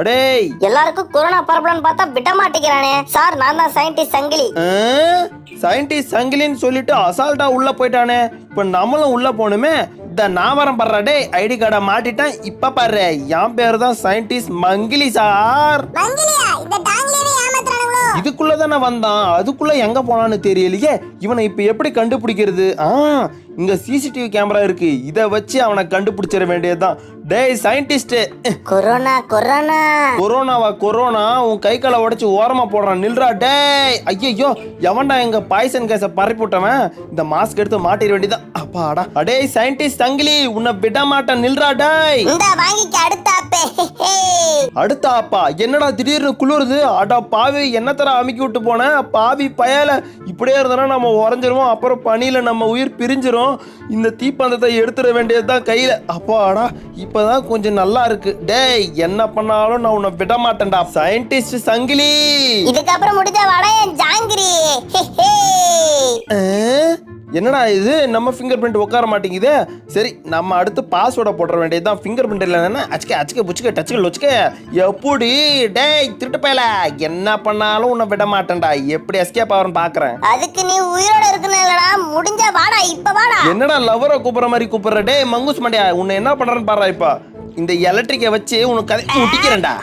அடேய். எல்லாருக்கும் கொரோனா பரப்பலன்னு பார்த்தா விட மாட்டேங்கிறானே. சார் நான் தான் சயின்டிஸ்ட் சங்கிலி. சயின்டிஸ்ட் சங்கிலின்னு சொல்லிட்டு அசால்ட்டா உள்ள போயிட்டானே. இப்ப நம்மளும் உள்ள போகணுமே. இந்த நாமரம் படுறா டேய் ஐடி கார்டை மாட்டிட்டேன் இப்ப பாரு. என் பேரு தான் சயின்டிஸ்ட் மங்கிலி சார். மங்கிலியா? இதுக்குள்ள தானே வந்தான். அதுக்குள்ள எங்க போனான்னு தெரியலையே. இவனை இப்ப எப்படி கண்டுபிடிக்கிறது? ஆ இங்க சிசிடிவி கேமரா இருக்கு. இத வச்சு அவனை கண்டுபிடிச்சிட வேண்டியதுதான். டேய் சயின்டிஸ்ட் கொரோனா கொரோனா. கொரோனாவா கொரோனா? உன் கை காலை உடைச்சு ஓரமா போடுறான். நில்றா டேய். ஐயோ எவன்டா எங்க பாய்சன் கேஸ பரப்பி விட்டவன்? இந்த மாஸ்க் எடுத்து மாட்டிட வேண்டியதான் அப்பாடா அடே சயின்டிஸ்ட் சங்கிலி உன்னை விட மாட்டேன் நில்றா டேய். இந்த வாங்கிக்க அடுத்த ஆப்பே அடுத்த என்னடா திடீர்னு குளிருது? அடா பாவி என்ன தர அமுக்கி விட்டு போனேன் பாவி பயல. இப்படியே இருந்தனா நம்ம உறைஞ்சிருவோம் அப்புறம் பனியில நம்ம உயிர் பிரிஞ்சிரும். இந்த தீப்பந்தத்தை எடுத்துட வேண்டியதுதான் கையில. அப்பாடா இப்பதான் கொஞ்சம் நல்லா இருக்கு. டேய் என்ன பண்ணாலும் நான் உன்னை விட மாட்டேன்டா சயின்டிஸ்ட் சங்கிலி இதுக்கப்புறம் முடிஞ்ச வட என் ஜாங்கிரி? என்னடா இது? நம்ம ஃபிங்கர் பிரிண்ட் உட்கார மாட்டேங்குது. சரி நம்ம அடுத்து பாஸ்வேர்டை போட வேண்டியதுதான் ஃபிங்கர் பிரிண்ட் இல்லைன்னா அச்சுக்க அச்சுக்க புச்சுக்க டச்சுக்க லொச்சுக்க. எப்படி? டேய் திருட்டு பயல. என்ன பண்ணாலும் உன்னை விட மாட்டேன்டா. எப்படி எஸ்கேப் ஆகிறேன்னு பார்க்குறேன் அதுக்கு நீ உயிரோட இருக்கணும் இல்லடா. முடிஞ்ச வாடா இப்ப வாடா. என்னடா லவரை கூப்பிட்ற மாதிரி கூப்பிடுற? டேய் மங்குஸ் மண்டியா உன்னை என்ன பண்ணுறேன்னு பாரு இப்போ. இந்த எலக்ட்ரிக்கை வச்சு உனக்கு கதை முடிக்கிறேன்டா